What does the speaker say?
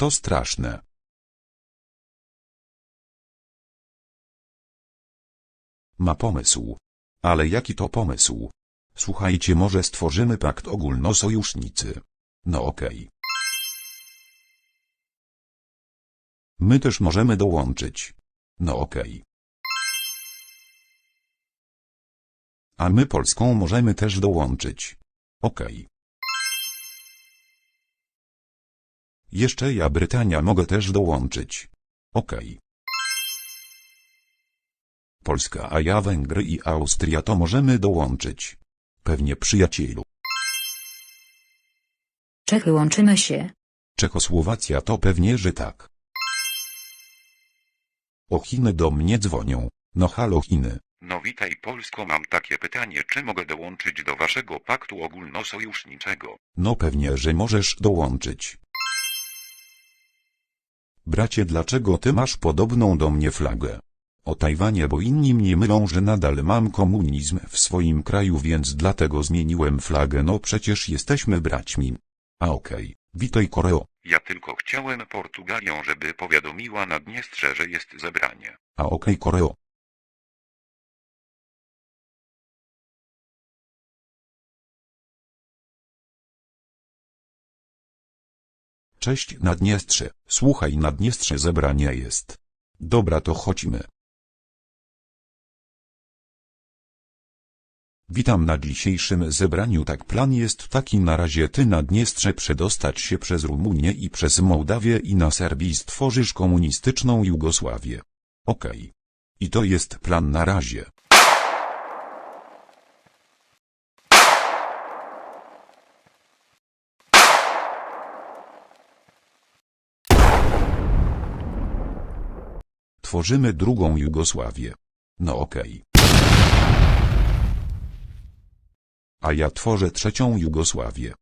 To straszne. Ma pomysł. Ale jaki to pomysł? Słuchajcie, może stworzymy pakt ogólnosojusznicy. No okej. My też możemy dołączyć. No okej. A my Polską możemy też dołączyć. Okej. Jeszcze ja Brytania mogę też dołączyć. Okej. Polska, a ja Węgry i Austria to możemy dołączyć. Pewnie przyjacielu. Czechy łączymy się. Czechosłowacja to pewnie, że tak. O Chiny do mnie dzwonią. No halo Chiny. No witaj Polsko, mam takie pytanie, czy mogę dołączyć do waszego paktu ogólnosojuszniczego? No pewnie, że możesz dołączyć. Bracie, dlaczego ty masz podobną do mnie flagę? O Tajwanie, bo inni mnie mylą, że nadal mam komunizm w swoim kraju, więc dlatego zmieniłem flagę. No przecież jesteśmy braćmi. A okej, witaj Koreo. Ja tylko chciałem Portugalią, żeby powiadomiła Naddniestrze, że jest zebranie. A okej Koreo. Cześć Naddniestrze, słuchaj Naddniestrze zebranie jest. Dobra to chodźmy. Witam na dzisiejszym zebraniu tak plan jest taki na razie ty Naddniestrze przedostać się przez Rumunię i przez Mołdawię i na Serbii stworzysz komunistyczną Jugosławię. Okej. I to jest plan na razie. Tworzymy drugą Jugosławię. No okej. A ja tworzę trzecią Jugosławię.